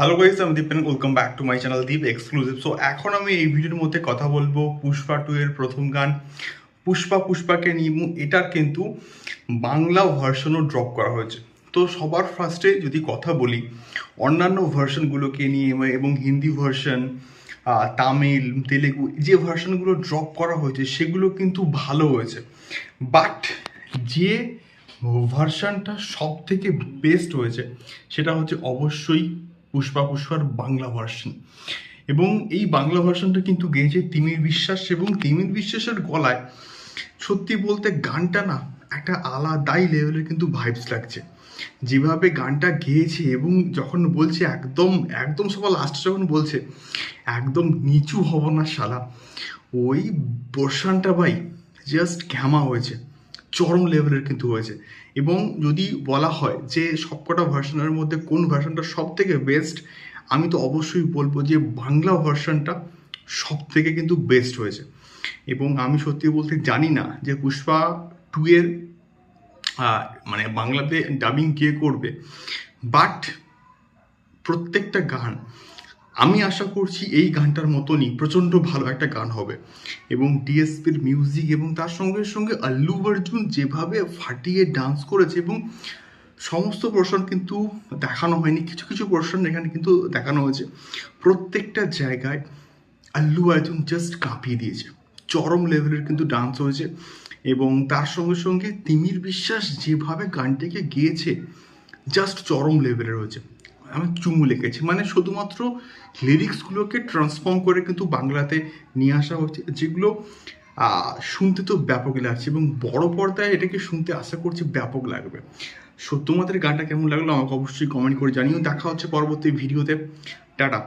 Hello guys আমি Deep welcome back to my channel Deep exclusive so এখন আমি এই ভিডিওর মধ্যে কথা বলব পুষ্পা টু এর প্রথম গান। পুষ্পা, পুষ্পাকে নিয়ে এটার কিন্তু বাংলা ভার্সনও ড্রপ করা হয়েছে। তো সবার ফার্স্টে যদি কথা বলি, অন্যান্য ভার্সনগুলোকে নিয়ে এবং হিন্দি ভার্সন তামিল, তেলেগু, যে ভার্সনগুলো ড্রপ করা হয়েছে, সেগুলো কিন্তু ভালো হয়েছে। বাট যে ভার্সনটা সব থেকে বেস্ট হয়েছে, সেটা হচ্ছে অবশ্যই পুষ্পা পুষ্পার বাংলা ভার্সন এবং এই বাংলা ভার্সনটা কিন্তু গেয়েছে তিমির বিশ্বাস এবং তিমির বিশ্বাসের গলায় সত্যি বলতে গানটা না একটা আলাদাই লেভেলের কিন্তু ভাইবস লাগছে। যেভাবে গানটা গেয়েছে এবং যখন বলছে একদম একদম সবার লাস্টে যখন বলছে, একদম নিচু হব না শালা, ওই পোর্শনটা ভাই জাস্ট ঘ্যামা হয়েছে। চরম লেভেলের কিন্তু হয়েছে। এবং যদি বলা হয় যে সবকটা ভার্সনের মধ্যে কোন ভার্সনটা সব থেকে বেস্ট আমি তো অবশ্যই বলব যে বাংলা ভার্সনটা সব থেকে কিন্তু বেস্ট হয়েছে। এবং আমি সত্যি বলতে জানি না যে পুষ্পা টু এর মানে বাংলাতে ডাবিং কে করবে। বাট প্রত্যেকটা গান আমি আশা করছি এই গানটার মতনই প্রচণ্ড ভালো একটা গান হবে। এবং ডিএসপির মিউজিক এবং তার সঙ্গে সঙ্গে আল্লু অর্জুন যেভাবে ফাটিয়ে ডান্স করেছে এবং সমস্ত পোর্শন কিন্তু দেখানো হয়নি, কিছু কিছু পোর্শন এখানে কিন্তু দেখানো হয়েছে। প্রত্যেকটা জায়গায় আল্লু অর্জুন জাস্ট কাঁপিয়ে দিয়েছে। চরম লেভেলের কিন্তু ডান্স হয়েছে এবং তার সঙ্গে সঙ্গে তিমির বিশ্বাস যেভাবে গানটিকে গেয়েছে জাস্ট চরম লেভেলের হয়েছে। আমি চুমু লেগেছি মানে শুধুমাত্র লিরিক্সগুলোকে ট্রান্সফর্ম করে কিন্তু বাংলাতে নিয়ে আসা হচ্ছে, যেগুলো শুনতে তো ব্যাপক লাগছে এবং বড় পর্দায় এটাকে শুনতে আশা করছি ব্যাপক লাগবে। সত্যমাতের গানটা কেমন লাগল আমাকে অবশ্যই কমেন্ট করে জানিও। দেখা হচ্ছে পরবর্তী ভিডিওতে টাটা।